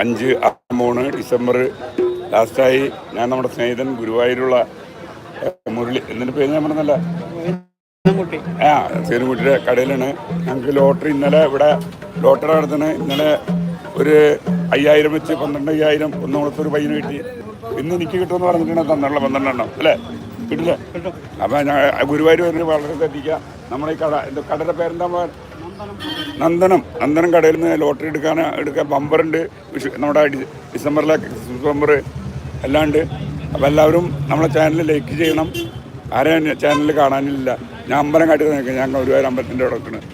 അഞ്ച് മൂന്ന് ഡിസംബർ ലാസ്റ്റായി ഞാൻ നമ്മുടെ സ്നേഹിതൻ ഗുരുവായൂരുള്ള മുരളി. എന്നിട്ട് പേര് ഞാൻ പറഞ്ഞല്ല ആ സേനുകുട്ടിയുടെ കടയിലാണ്. ഞങ്ങൾക്ക് ലോട്ടറി ഇന്നലെ ഇവിടെ ലോട്ടറി നടത്തുന്നത് ഇന്നലെ ഒരു അയ്യായിരം വെച്ച് പന്ത്രണ്ട് അയ്യായിരം ഒന്ന് ഒരു പയ്യന് കിട്ടി. ഇന്ന് എനിക്ക് കിട്ടുമെന്ന് പറഞ്ഞിട്ടാണ് തന്നുള്ള പന്ത്രണ്ടെണ്ണം അല്ലേ? കിട്ടില്ല അപ്പം ഗുരുവായൂർ വളരെ ശ്രദ്ധിക്കുക. നമ്മുടെ ഈ കട കടയുടെ പേരെന്താ നന്ദനം. നന്ദനം കടയിൽ നിന്ന് ലോട്ടറി എടുക്കാൻ എടുക്കാൻ ബമ്പറുണ്ട് നമ്മുടെ ഡിസംബറിലെ ക്രിസ്മസ് ബമ്പർ എല്ലാം ഉണ്ട്. അപ്പോൾ എല്ലാവരും നമ്മളെ ചാനൽ ലൈക്ക് ചെയ്യണം. ആരെയും ചാനൽ കാണാനില്ല. ഞാൻ അമ്പലം കാട്ടി നിൽക്കുന്നത് ഞാൻ ഗുരുവായൂർ അമ്പലത്തിന്റെ അവിടെ നിൽക്കുന്നത്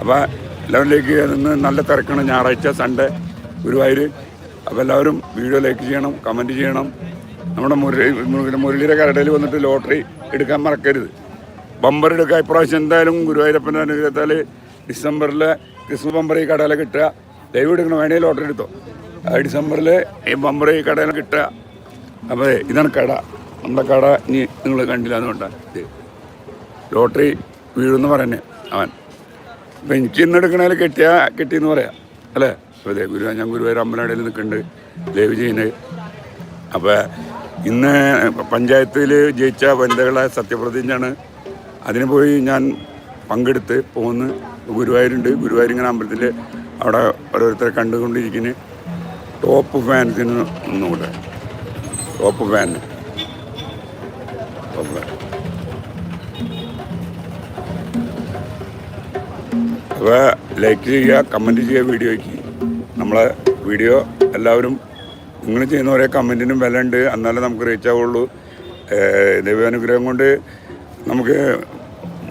അപ്പോൾ എല്ലാവരും ലൈക്ക് ചെയ്യുന്നത് നല്ല തിരക്കാണ്. ഞായറാഴ്ച സൺഡേ ഗുരുവായൂർ. അപ്പോൾ എല്ലാവരും വീഡിയോ ലൈക്ക് ചെയ്യണം കമന്റ് ചെയ്യണം. നമ്മുടെ മുരളി മുരളി- മുരളിയുടെ കരടയിൽ വന്നിട്ട് ലോട്ടറി എടുക്കാൻ മറക്കരുത്. ബമ്പർ എടുക്കുക ഇപ്രാവശ്യം എന്തായാലും ഗുരുവായൂരപ്പന്റെ അനുഗ്രഹത്താൽ ഡിസംബറിൽ ക്രിസ്മസ് ബമ്പർ ഈ കടയിൽ കിട്ടുക. ദൈവം എടുക്കണം വേണേ ലോട്ടറി എടുത്തോ. ഡിസംബറിൽ ഈ ബമ്പർ ഈ കടയിൽ കിട്ടുക. അപ്പോൾ ഇതാണ് കട. നമ്മുടെ കട ഇനി നിങ്ങൾ കണ്ടില്ല എന്നുകൊണ്ടാണ് ഇത് ലോട്ടറി വീഴുമെന്ന് പറയുന്നത് അവൻ. അപ്പം എനിക്ക് ഇന്ന് എടുക്കണേൽ കിട്ടിയ കിട്ടിയെന്ന് പറയാം. അല്ലേ? അപ്പോൾ ഗുരു ഞാൻ ഗുരുവായൂർ അമ്പലടയിൽ നിൽക്കുന്നുണ്ട്. ദേവ് ചെയ്യുന്നത്. അപ്പോൾ ഇന്ന് പഞ്ചായത്തിൽ ജയിച്ച വനിതകളെ സത്യപ്രതിജ്ഞയാണ്. അതിന് പോയി ഞാൻ പങ്കെടുത്ത് പോന്ന് ഗുരുവായൂരുണ്ട്. ഗുരുവായൂർ ഇങ്ങനെ അമ്പലത്തിൽ അവിടെ ഓരോരുത്തരെ കണ്ടുകൊണ്ടിരിക്കുന്നു ടോപ്പ് ഫാൻസിന് ഒന്നുകൂടെ. ടോപ്പ് ഫാന് ടോപ്പ് ഫാൻ അപ്പോൾ ലൈക്ക് ചെയ്യുക കമന്റ് ചെയ്യുക വീഡിയോയ്ക്ക് നമ്മളെ വീഡിയോ എല്ലാവരും നിങ്ങൾ ചെയ്യുന്ന ഓരോ കമന്റിനും വില ഉണ്ട് എന്നാലേ നമുക്ക് റീച്ച് ആവുള്ളൂ. ദൈവാനുഗ്രഹം കൊണ്ട് നമുക്ക്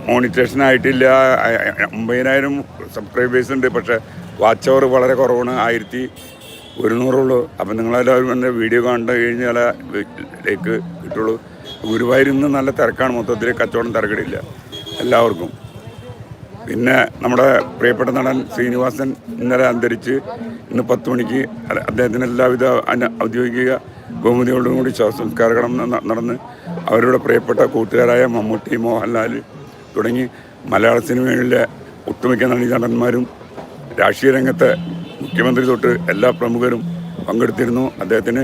മോണിറ്റേഷൻ ആയിട്ടില്ല. അമ്പതിനായിരം സബ്സ്ക്രൈബേഴ്സ് ഉണ്ട്. പക്ഷേ വാച്ച് അവർ വളരെ കുറവാണ്. ആയിരത്തി ഒരുന്നൂറുള്ളൂ അപ്പം നിങ്ങളെല്ലാവരും എന്റെ വീഡിയോ കണ്ടു കഴിഞ്ഞാൽ ലൈക്ക് കിട്ടുള്ളൂ. ഗുരുവായൂരിൽ നിന്ന് നല്ല തിരക്കാണ്. മൊത്തത്തിൽ കച്ചവടം തിരക്കിടില്ല. എല്ലാവർക്കും. പിന്നെ നമ്മുടെ പ്രിയപ്പെട്ട നടൻ ശ്രീനിവാസൻ ഇന്നലെ അന്തരിച്ച് ഇന്ന് പത്ത് മണിക്ക് അദ്ദേഹത്തിന് എല്ലാവിധ ഔദ്യോഗിക ബഹുമതികളോടും കൂടി ശവസംസ്കാരകണം നടന്ന് അവരുടെ പ്രിയപ്പെട്ട കൂട്ടുകാരായ മമ്മൂട്ടി മോഹൻലാൽ തുടങ്ങി മലയാള സിനിമയിലെ ഒട്ടുമിക്ക നടി നടന്മാരും രാഷ്ട്രീയ രംഗത്തെ മുഖ്യമന്ത്രി തൊട്ട് എല്ലാ പ്രമുഖരും പങ്കെടുത്തിരുന്നു. അദ്ദേഹത്തിന്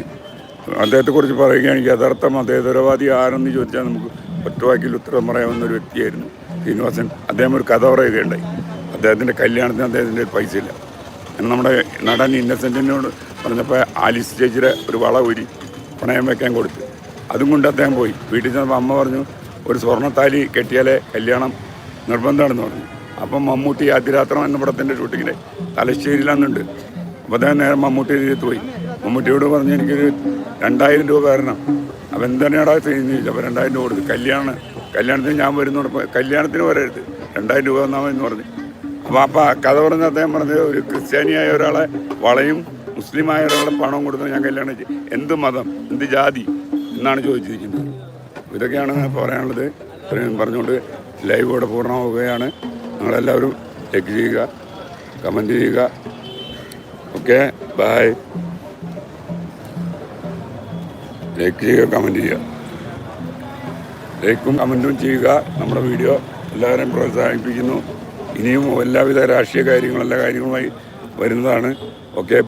അദ്ദേഹത്തെക്കുറിച്ച് പറയുകയാണെങ്കിൽ യഥാർത്ഥ മതേതരവാദി ആരെന്ന് ചോദിച്ചാൽ നമുക്ക് ഒറ്റവാക്കിൽ ഉത്തരം പറയാവുന്ന ഒരു വ്യക്തിയായിരുന്നു. ശ്രീനിവാസൻ അദ്ദേഹം ഒരു കഥ പറയുകയുണ്ടായി. അദ്ദേഹത്തിന്റെ കല്യാണത്തിന് അദ്ദേഹത്തിന്റെ പൈസ ഇല്ല. അങ്ങനെ നമ്മുടെ നടൻ ഇന്നസെന്റിനോട് പറഞ്ഞപ്പോൾ ആലിസ് ചേച്ചിയുടെ ഒരു വള ഊരി പണയം വെക്കാൻ കൊടുത്തു. അതും കൊണ്ട് അദ്ദേഹം പോയി. വീട്ടിൽ ചെന്നപ്പോൾ അമ്മ പറഞ്ഞു ഒരു സ്വർണത്താലി കെട്ടിയാലേ കല്യാണം നിർബന്ധമാണെന്ന് പറഞ്ഞു. അപ്പം മമ്മൂട്ടി അതിരാത്രം എന്ന പടത്തിന്റെ ഷൂട്ടിങ്ങിൽ തലശ്ശേരിയിലാണെന്നുണ്ട്. അപ്പോൾ അദ്ദേഹം നേരെ മമ്മൂട്ടിയുടെ തീരത്ത് പോയി. മമ്മൂട്ടിയോട് പറഞ്ഞു എനിക്കൊരു രണ്ടായിരം രൂപ തരണം അപ്പം എന്തിനാടാ ചെയ്യുന്നത്? ചോദിച്ചു അപ്പോൾ രണ്ടായിരം രൂപ കൊടുത്തു കല്യാണം കല്യാണത്തിന് ഞാൻ വരുന്നോടൊപ്പം കല്യാണത്തിന് വരരുത് രണ്ടായിരം രൂപ എന്ന് പറഞ്ഞു. അപ്പോൾ അപ്പം കഥ പറഞ്ഞ അദ്ദേഹം പറഞ്ഞത് ഒരു ക്രിസ്ത്യാനിയായ ഒരാളെ വളയും മുസ്ലിമായ ഒരാളെ പണവും കൊടുത്ത് ഞാൻ കല്യാണം ചെയ്യും എന്ത് മതം? എന്ത് ജാതി? എന്നാണ് ചോദിച്ചിരിക്കുന്നത്. ഇതൊക്കെയാണ് പറയാനുള്ളത്. ഇത്രയും പറഞ്ഞുകൊണ്ട് ലൈവ് ഇവിടെ പൂർണമാവുകയാണ്. നിങ്ങളെല്ലാവരും ലൈക്ക് ചെയ്യുക കമന്റ് ചെയ്യുക. ഓക്കെ ബായ് ലൈക്ക് ചെയ്യുക കമന്റ് ചെയ്യുക. ലൈക്കും കമന്റും ചെയ്യുക. നമ്മുടെ വീഡിയോ എല്ലാവരെയും പ്രോത്സാഹിപ്പിക്കുന്നു. ഇനിയും എല്ലാവിധ രാഷ്ട്രീയ കാര്യങ്ങളും എല്ലാ കാര്യങ്ങളുമായി വരുന്നതാണ്. ഓക്കെ